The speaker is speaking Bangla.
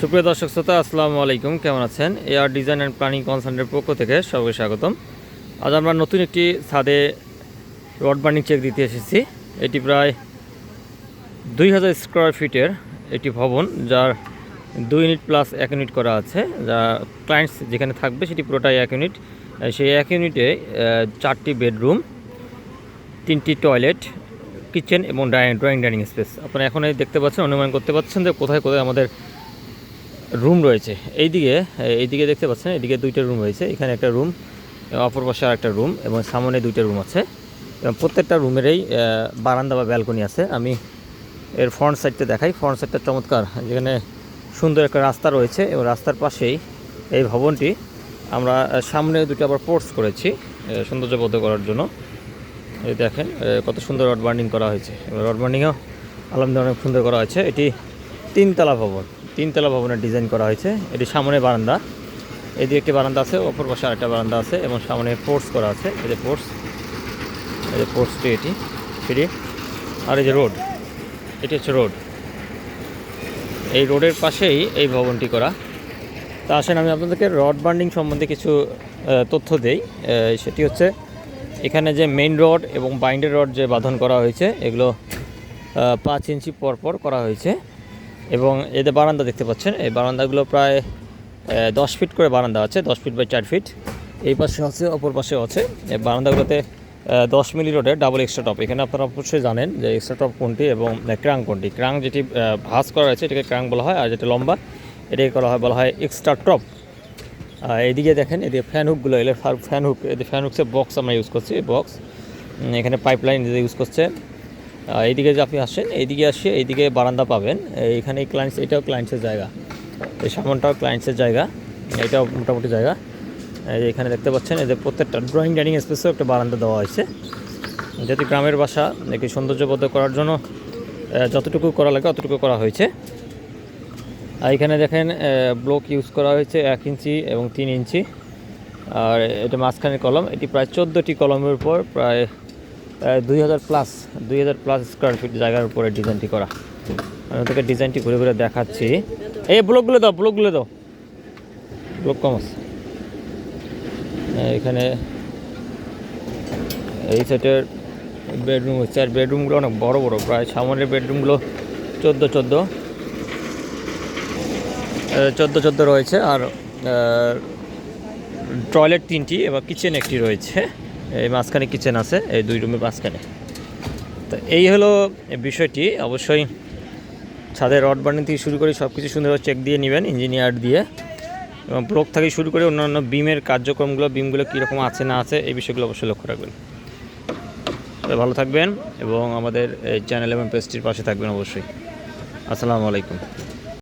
সুপ্রিয় দর্শক শ্রোতা, আসসালামু আলাইকুম। কেমন আছেন? এআর ডিজাইন অ্যান্ড প্ল্যানিং কনসার্নের পক্ষ থেকে সবাইকে স্বাগতম। আজ আমরা নতুন একটি ছাদে রড বার্নিং চেক দিতে এসেছি। এটি প্রায় দুই হাজার স্কোয়ার ফিটের একটি ভবন, যার দুই ইউনিট প্লাস এক ইউনিট করা আছে। যা ক্লায়েন্টস যেখানে থাকবে সেটি পুরোটাই এক ইউনিট সেই এক ইউনিটে চারটি বেডরুম, তিনটি টয়লেট কিচেন এবং ড্রয়িং ডাইনিং স্পেস আপনারা এখন দেখতে পাচ্ছেন, অনুমান করতে পারছেন যে কোথায় কোথায় আমাদের রুম রয়েছে। এইদিকে এইদিকে দেখতে পাচ্ছেন এদিকে দুইটা রুম রয়েছে। এখানে একটা রুম, অপর পাশে আর একটা রুম এবং সামনে দুইটা রুম আছে। এবং প্রত্যেকটা রুমেরই বারান্দা বা ব্যালকনি আছে। আমি এর ফ্রন্ট সাইডটা দেখাই। ফ্রন্ট সাইডটা চমৎকার। যেখানে সুন্দর একটা রাস্তা রয়েছে এবং রাস্তার পাশেই এই ভবনটি আমরা সামনে দুটো আবার পোর্টস করেছি সৌন্দর্যবদ্ধ করার জন্য। এই দেখেন কত সুন্দর রড বার্নিং করা হয়েছে। রড বার্নিংও আলহামদুলিল্লাহ অনেক সুন্দর করা হয়েছে। এটি তিনতলা ভবন। তিনতলা ভবনের ডিজাইন করা হয়েছে। এটি সামনে বারান্দা। এদিকে একটি বারান্দা আছে অপর পাশে আরেকটা বারান্দা আছে এবং সামনে পোর্টস করা আছে। এই যে পোর্টস এই যে পোর্টসটি এটি, সিঁড়ি। আর এই যে রোড, এটি হচ্ছে রোড। এই রোডের পাশেই এই ভবনটি করা। তা আসেন, আমি আপনাদেরকে রড বার্নিং সম্বন্ধে কিছু তথ্য দেই। সেটি হচ্ছে, এখানে যে মেইন রড এবং বাইন্ডের রড যে বাঁধন করা হয়েছে, এগুলো পাঁচ ইঞ্চি পর পর করা হয়েছে। এবং এদের বারান্দা দেখতে পাচ্ছেন, এই বারান্দাগুলো প্রায় দশ ফিট করে বারান্দা আছে, দশ ফিট বাই চার ফিট। এই পাশে আছে, অপর পাশে আছে। এই বারান্দাগুলোতে দশ মিলি রোডের ডাবল এক্সট্রা টপ এখানে আপনারা অবশ্যই জানেন যে এক্সট্রা টপ কোনটি এবং ক্রাং কোনটি। ক্রাং যেটি ভাঁজ করা হয়েছে এটাকে ক্রাং বলা হয়, আর যেটা লম্বা, এটাকে করা হয়, বলা হয় এক্সট্রা টপ আর এইদিকে দেখেন, এদিকে ফ্যান হুকগুলো এলে ফ্যান হুক এদিকে ফ্যান হুকসে বক্স আমরা ইউজ করছি বক্স এখানে পাইপ লাইন ইউজ করছে এইদিকে যে আপনি আসেন এইদিকে আসে এইদিকে বারান্দা পাবেন। এইখানে ক্লায়েন্টস এটাও ক্লায়েন্টসের জায়গা। এই সামনটাও ক্লায়েন্টসের জায়গা। এটাও মোটামুটি জায়গা। এখানে দেখতে পাচ্ছেন এদের প্রত্যেকটা ড্রয়িং ডাইনিং স্পেসেও একটা বারান্দা দেওয়া হয়েছে। যেহেতু গ্রামের বাসা একটি সৌন্দর্যবদ্ধ করার জন্য যতটুকু করা লাগে অতটুকু করা হয়েছে। আর এখানে দেখেন ব্লক ইউজ করা হয়েছে এক ইঞ্চি এবং তিন ইঞ্চি। আর এটা মাঝখানে কলম। এটি প্রায় চোদ্দোটি কলমের উপর প্রায় দুই হাজার প্লাস দুই হাজার প্লাস স্কোয়ার ফিট জায়গার উপরে ডিজাইনটি করা। আমি তোকে ডিজাইনটি ঘুরে ঘুরে দেখাচ্ছি। এই ব্লকগুলো দাও ব্লকগুলো দাও। ব্লক কম আছে। আহ, এখানে এই সেটের বেডরুম হচ্ছে। আর বেডরুমগুলো অনেক বড় বড় প্রায় সামনের বেডরুমগুলো চোদ্দ চোদ্দ। চোদ্দ চোদ্দ রয়েছে। আর টয়লেট তিনটি এবং কিচেন একটি রয়েছে। এই মাঝখানে কিচেন আছে, এই দুই রুমের মাঝখানে। তো এই হলো বিষয়টি। অবশ্যই ছাদের রড বার্নিং থেকে শুরু করে সব কিছু সুন্দরভাবে চেক দিয়ে নেবেন ইঞ্জিনিয়ার দিয়ে। এবং ব্লক থেকে শুরু করে অন্যান্য বিমের কার্যক্রমগুলো বিমগুলো কীরকম আছে, না আছে, এই বিষয়গুলো অবশ্যই লক্ষ্য রাখবেন। ভালো থাকবেন এবং আমাদের এই চ্যানেল এবং পেজটির পাশে থাকবেন অবশ্যই। আসসালামু আলাইকুম।